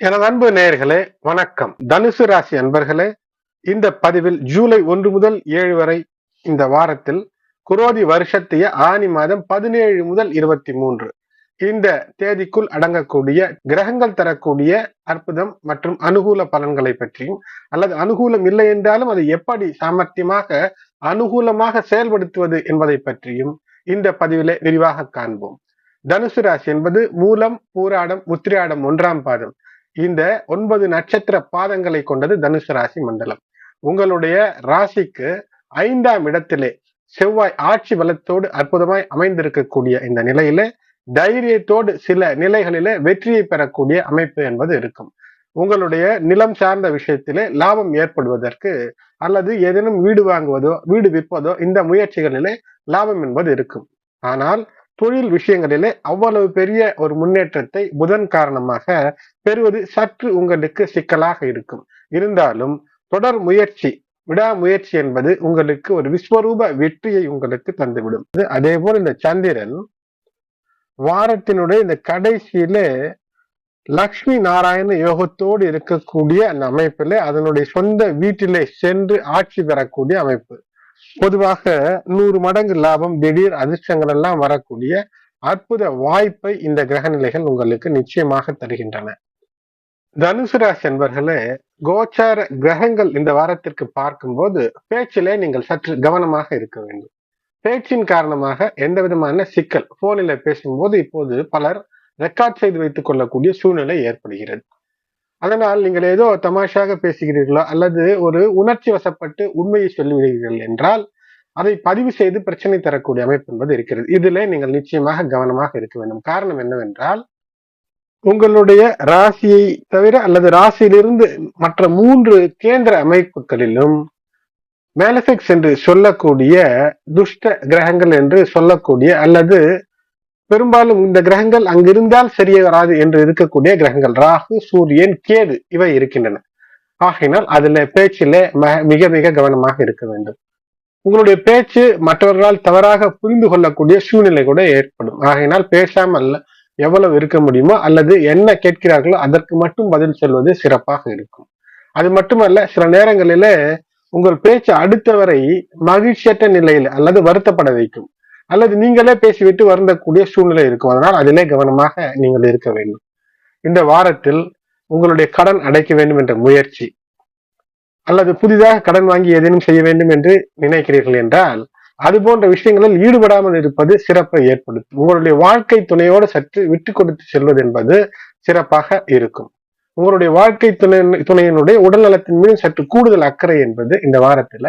எனது அன்பு நேயர்களே வணக்கம். தனுசு ராசி அன்பர்களே இந்த பதிவில் ஜூலை ஒன்று முதல் ஏழு வரை இந்த வாரத்தில் குரோதி வருஷத்திய ஆனி மாதம் பதினேழு முதல் இருபத்தி மூன்று. இந்த தேதிக்குள் அடங்கக்கூடிய கிரகங்கள் தரக்கூடிய அற்புதம் மற்றும் அனுகூல பலன்களை பற்றியும் அல்லது அனுகூலம் இல்லை என்றாலும் அதை எப்படி சாமர்த்தியமாக அனுகூலமாக செயல்படுத்துவது என்பதை பற்றியும் இந்த பதிவிலே விரிவாக காண்போம். தனுசு ராசி என்பது மூலம் பூராடம் உத்திராடம் ஒன்றாம் பாதம். இந்த ஒன்பது நட்சத்திர பாதங்களை கொண்டது தனுசு ராசி மண்டலம். உங்களுடைய ராசிக்கு ஐந்தாம் இடத்திலே செவ்வாய் ஆட்சி பலத்தோடு அற்புதமாய் அமைந்திருக்கக்கூடிய இந்த நிலையில தைரியத்தோடு சில நிலைகளில வெற்றியை பெறக்கூடிய அமைப்பு என்பது இருக்கும். உங்களுடைய நிலம் சார்ந்த விஷயத்திலே லாபம் ஏற்படுவதற்கு அல்லது ஏதேனும் வீடு வாங்குவதோ வீடு விற்பதோ இந்த முயற்சிகளிலே லாபம் என்பது இருக்கும். ஆனால் தொழில் விஷயங்களிலே அவ்வளவு பெரிய ஒரு முன்னேற்றத்தை புதன் காரணமாக பெறுவது சற்று உங்களுக்கு சிக்கலாக இருக்கும். இருந்தாலும் தொடர் முயற்சி விடாமுயற்சி என்பது உங்களுக்கு ஒரு விஸ்வரூப வெற்றியை உங்களுக்கு தந்துவிடும். அதே போல் இந்த சந்திரன் வாரத்தினுடைய இந்த கடைசியில லக்ஷ்மி நாராயண யோகத்தோடு இருக்கக்கூடிய அந்த அமைப்பிலே அதனுடைய சொந்த வீட்டிலே சென்று ஆட்சி பெறக்கூடிய அமைப்பு. பொதுவாக நூறு மடங்கு லாபம் திடீர் அதிர்ஷ்டங்கள் எல்லாம் வரக்கூடிய அற்புத வாய்ப்பை இந்த கிரக நிலைகள் உங்களுக்கு நிச்சயமாக தருகின்றன. தனுசு ராசி என்பர்களே கோச்சார கிரகங்கள் இந்த வாரத்திற்கு பார்க்கும்போது பேச்சிலே நீங்கள் சற்று கவனமாக இருக்க வேண்டும். பேச்சின் காரணமாக எந்த விதமான சிக்கல் போனில பேசும்போது இப்போது பலர் ரெக்கார்ட் செய்து வைத்துக் கொள்ளக்கூடிய சூழ்நிலை ஏற்படுகிறது. அதனால் நீங்கள் ஏதோ தமாஷாக பேசுகிறீர்களோ அல்லது ஒரு உணர்ச்சி வசப்பட்டு உண்மையை சொல்லிவிடுகிறீர்கள் என்றால் அதை பதிவு செய்து பிரச்சனை தரக்கூடிய அமைப்பு என்பது இருக்கிறது. இதில் நீங்கள் நிச்சயமாக கவனமாக இருக்க வேண்டும். காரணம் என்னவென்றால் உங்களுடைய ராசியை தவிர அல்லது ராசியிலிருந்து மற்ற மூன்று கேந்திர அமைப்புகளிலும் மேலசெக்ஸ் என்று சொல்லக்கூடிய துஷ்ட கிரகங்கள் என்று சொல்லக்கூடிய அல்லது பெரும்பாலும் இந்த கிரகங்கள் அங்கிருந்தால் சரியே வராது என்று இருக்கக்கூடிய கிரகங்கள். ராகு சூரியன் கேது இவை இருக்கின்றன. ஆகையினால் அதுல பேச்சில மிக மிக கவனமாக இருக்க வேண்டும். உங்களுடைய பேச்சு மற்றவர்களால் தவறாக புரிந்து கொள்ளக்கூடிய சூழ்நிலை கூட ஏற்படும். ஆகையினால் பேசாமல் எவ்வளவு இருக்க முடியுமோ அல்லது என்ன கேட்கிறார்களோ அதற்கு மட்டும் பதில் சொல்வது சிறப்பாக இருக்கும். அது மட்டுமல்ல சில நேரங்களில உங்கள் பேச்சு அடுத்தவரை மகிழ்ச்சியற்ற நிலையில் அல்லது வருத்தப்பட வைக்கும். அல்லது நீங்களே பேசிவிட்டு வருந்தக்கூடிய சூழ்நிலை இருக்கும். அதனால் அதிலே கவனமாக நீங்கள் இருக்க வேண்டும். இந்த வாரத்தில் உங்களுடைய கடன் அடைக்க வேண்டும் என்ற முயற்சி அல்லது புதிதாக கடன் வாங்கி ஏதேனும் செய்ய வேண்டும் என்று நினைக்கிறீர்கள் என்றால் அது போன்ற விஷயங்களில் ஈடுபடாமல் இருப்பது சிறப்பை ஏற்படுத்தும். உங்களுடைய வாழ்க்கை துணையோடு சற்று விட்டு கொடுத்து செல்வது என்பது சிறப்பாக இருக்கும். உங்களுடைய வாழ்க்கை துணை துணையினுடைய உடல் நலத்தின் மீது சற்று கூடுதல் அக்கறை என்பது இந்த வாரத்துல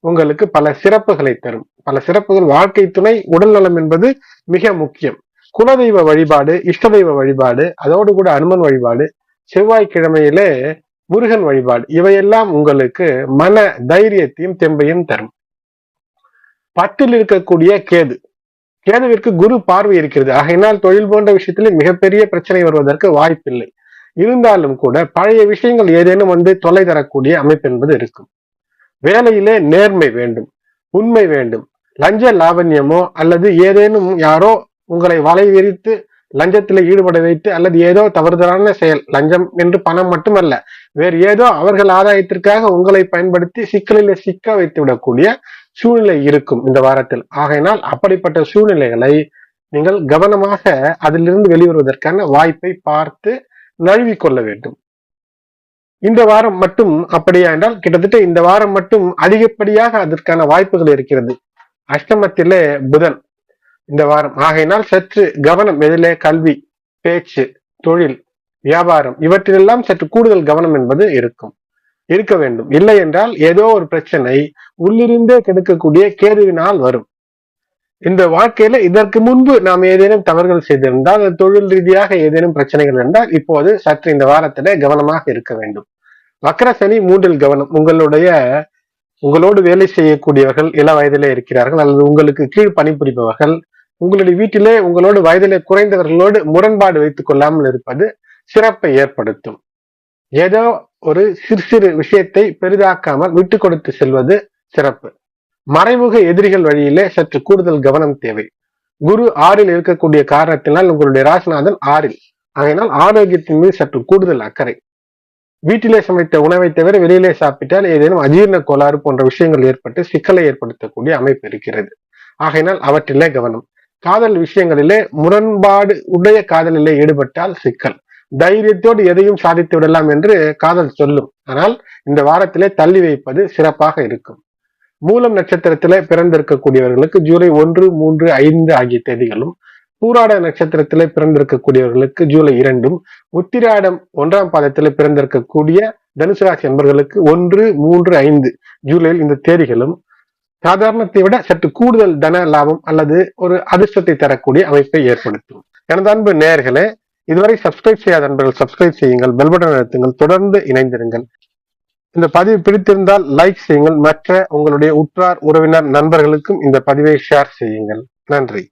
உங்களுக்கு பல சிறப்புகளை தரும். பல சிறப்புகள். வாழ்க்கை துணை உடல் நலம் என்பது மிக முக்கியம். குலதெய்வ வழிபாடு இஷ்ட தெய்வ வழிபாடு அதோடு கூட அனுமன் வழிபாடு செவ்வாய்க்கிழமையிலே முருகன் வழிபாடு இவையெல்லாம் உங்களுக்கு மன தைரியத்தையும் தெம்பையும் தரும். பத்தில் இருக்கக்கூடிய கேது. கேதுவிற்கு குரு பார்வை இருக்கிறது. ஆகையினால் தொழில் போன்ற விஷயத்திலே மிகப்பெரிய பிரச்சனை வருவதற்கு வாய்ப்பில்லை. இருந்தாலும் கூட பழைய விஷயங்கள் ஏதேனும் வந்து தொலை தரக்கூடிய அமைப்பு என்பது இருக்கும். வேலையிலே நேர்மை வேண்டும் உண்மை வேண்டும். லஞ்ச லாவண்யமோ அல்லது ஏதேனும் யாரோ உங்களை வலை விரித்து லஞ்சத்தில் ஈடுபட வைத்து அல்லது ஏதோ தவறுதலான செயல் லஞ்சம் என்று பணம் மட்டுமல்ல வேறு ஏதோ அவர்கள் ஆதாயத்திற்காக உங்களை பயன்படுத்தி சிக்கலில் சிக்க வைத்து விடக்கூடிய சூழ்நிலை இருக்கும் இந்த வாரத்தில். ஆகையினால் அப்படிப்பட்ட சூழ்நிலைகளை நீங்கள் கவனமாக அதிலிருந்து வெளிவருவதற்கான வாய்ப்பை பார்த்து நழுவி கொள்ள வேண்டும். இந்த வாரம் மட்டும் அப்படியா என்றால் கிட்டத்தட்ட இந்த வாரம் மட்டும் அதிகப்படியாக அதற்கான வாய்ப்புகள் இருக்கிறது. அஷ்டமத்திலே புதன் இந்த வாரம். ஆகையினால் சற்று கவனம் எதிலே கல்வி பேச்சு தொழில் வியாபாரம் இவற்றிலெல்லாம் சற்று கூடுதல் கவனம் என்பது இருக்கும். இருக்க வேண்டும். இல்லை என்றால் ஏதோ ஒரு பிரச்சனை உள்ளிருந்தே கெடுக்கக்கூடிய கேதுவினால் வரும். இந்த வாழ்க்கையில இதற்கு முன்பு நாம் ஏதேனும் தவறுகள் செய்திருந்தால் தொழில் ரீதியாக ஏதேனும் பிரச்சனைகள் இருந்தால் இப்போது சற்று இந்த வாரத்திலே கவனமாக இருக்க வேண்டும். வக்கர சனி மூன்றில் கவனம். உங்களுடைய உங்களோடு வேலை செய்யக்கூடியவர்கள் இள வயதிலே இருக்கிறார்கள் அல்லது உங்களுக்கு கீழ் பணிபுரிபவர்கள் உங்களுடைய வீட்டிலே உங்களோடு வயதிலே குறைந்தவர்களோடு முரண்பாடு வைத்துக் கொள்ளாமல் இருப்பது சிறப்பை ஏற்படுத்தும். ஏதோ ஒரு சிறு சிறு விஷயத்தை பெரிதாக்காமல் விட்டு கொடுத்து செல்வது சிறப்பு. மறைமுக எதிரிகள் வழியிலே சற்று கூடுதல் கவனம் தேவை. குரு ஆறில் இருக்கக்கூடிய காரணத்தினால் உங்களுடைய ராசிநாதன் ஆறில். ஆகையினால் ஆரோக்கியத்தின் மீது சற்று கூடுதல் அக்கறை. வீட்டிலே சமைத்த உணவை தவிர வெளியிலே சாப்பிட்டால் ஏதேனும் அஜீரண கோளாறு போன்ற விஷயங்கள் ஏற்பட்டு சிக்கலை ஏற்படுத்தக்கூடிய அமைப்பு இருக்கிறது. ஆகையினால் அவற்றிலே கவனம். காதல் விஷயங்களிலே முரண்பாடு உடைய காதலிலே ஈடுபட்டால் சிக்கல். தைரியத்தோடு எதையும் சாதித்து விடலாம் என்று காதல் சொல்லும். ஆனால் இந்த வாரத்திலே தள்ளி வைப்பது சிறப்பாக இருக்கும். மூலம் நட்சத்திரத்தில பிறந்திருக்கக்கூடியவர்களுக்கு ஜூலை ஒன்று மூன்று ஐந்து ஆகிய தேதிகளும் பூராட நட்சத்திரத்திலே பிறந்திருக்கக்கூடியவர்களுக்கு ஜூலை இரண்டும் உத்திராடம் ஒன்றாம் பாதத்திலே பிறந்திருக்கக்கூடிய தனுசு ராசி என்பவர்களுக்கு ஒன்று மூன்று ஐந்து ஜூலையில் இந்த தேதிகளும் சாதாரணத்தை விட சற்று கூடுதல் தன லாபம் அல்லது ஒரு அதிர்ஷ்டத்தை தரக்கூடிய அமைப்பை ஏற்படுத்தும். எனது அன்பு நேர்களே இதுவரை சப்ஸ்கிரைப் செய்யாத நண்பர்கள் சப்ஸ்கிரைப் செய்யுங்கள் பெல்பட்டன் அழுத்துங்கள் தொடர்ந்து இணைந்திருங்கள். இந்த பதிவு பிடித்திருந்தால் லைக் செய்யுங்கள். மற்ற உங்களுடைய உற்றார் உறவினர் நண்பர்களுக்கும் இந்த பதிவை ஷேர் செய்யுங்கள். நன்றி.